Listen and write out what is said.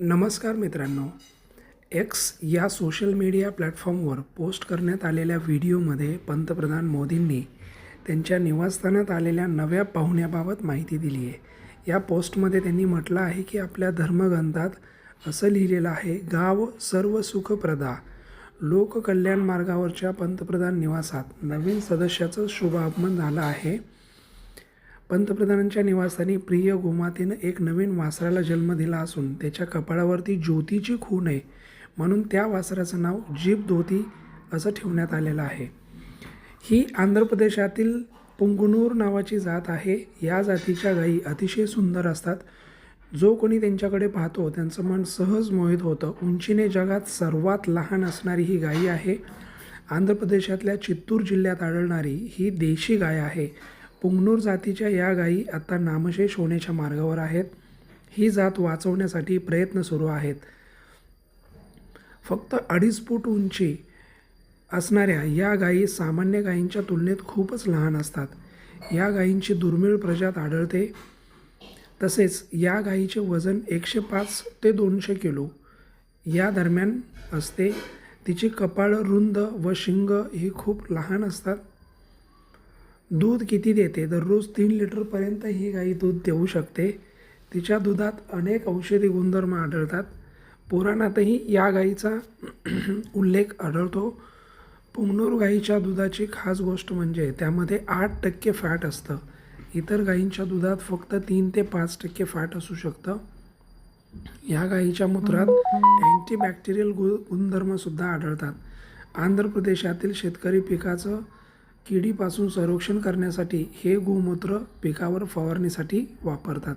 नमस्कार मित्रांनो. एक्स या सोशल मीडिया प्लॅटफॉर्मवर पोस्ट करण्यात आलेल्या व्हिडिओमध्ये पंतप्रधान मोदींनी त्यांच्या निवासस्थानात आलेल्या नव्या पाहुण्याबाबत माहिती दिली आहे. या पोस्टमध्ये त्यांनी म्हटलं आहे की आपल्या धर्मग्रंथात असं लिहिलेलं आहे गाव सर्व सुखप्रदा लोककल्याण मार्गावरच्या पंतप्रधान निवासात नवीन सदस्याचं शुभागमन झालं आहे. पंतप्रधानांच्या निवासस्थानी प्रिय गोमातेनं एक नवीन वासराला जन्म दिला असून त्याच्या कपाळावरती ज्योतीची खूण आहे म्हणून त्या वासराचं नाव जीप धोती असं ठेवण्यात आलेलं आहे. ही आंध्र प्रदेशातील पुंगनूर नावाची जात आहे. या जातीच्या गायी अतिशय सुंदर असतात. जो कोणी त्यांच्याकडे पाहतो त्यांचं मन सहज मोहित होतं. उंचीने जगात सर्वात लहान असणारी ही गायी आहे. आंध्र प्रदेशातल्या चित्तूर जिल्ह्यात आढळणारी ही देशी गाय आहे. पुंगनूर जातीच्या या गायी आता नामशेष होण्याच्या मार्गावर आहेत. ही जात वाचवण्यासाठी प्रयत्न सुरू आहेत. फक्त अडीच फूट उंची असणाऱ्या या गायी सामान्य गायींच्या तुलनेत खूपच लहान असतात. या गायींची दुर्मिळ प्रजात आढळते. तसेच या गायीचे वजन एकशे पाच ते दोनशे किलो या दरम्यान असते. तिची कपाळ रुंद व शिंग ही खूप लहान असतात. दूध किती देते? दररोज तीन लिटरपर्यंत ही गाई दूध देऊ शकते. तिच्या दुधात अनेक औषधी गुणधर्म आढळतात. पुराणातही या गाईचा उल्लेख आढळतो. पुंगनूर गाईच्या दुधाची खास गोष्ट म्हणजे त्यामध्ये आठ टक्के फॅट असतं. इतर गाईंच्या दुधात फक्त तीन ते पाच टक्के फॅट असू शकतं. या गाईच्या मूत्रात अँटीबॅक्टेरियल गु गुणधर्मसुद्धा आढळतात. आंध्र प्रदेशातील शेतकरी पिकाचं किडीपासून संरक्षण करण्यासाठी हे गोमूत्र पिकावर फवारणीसाठी वापरतात.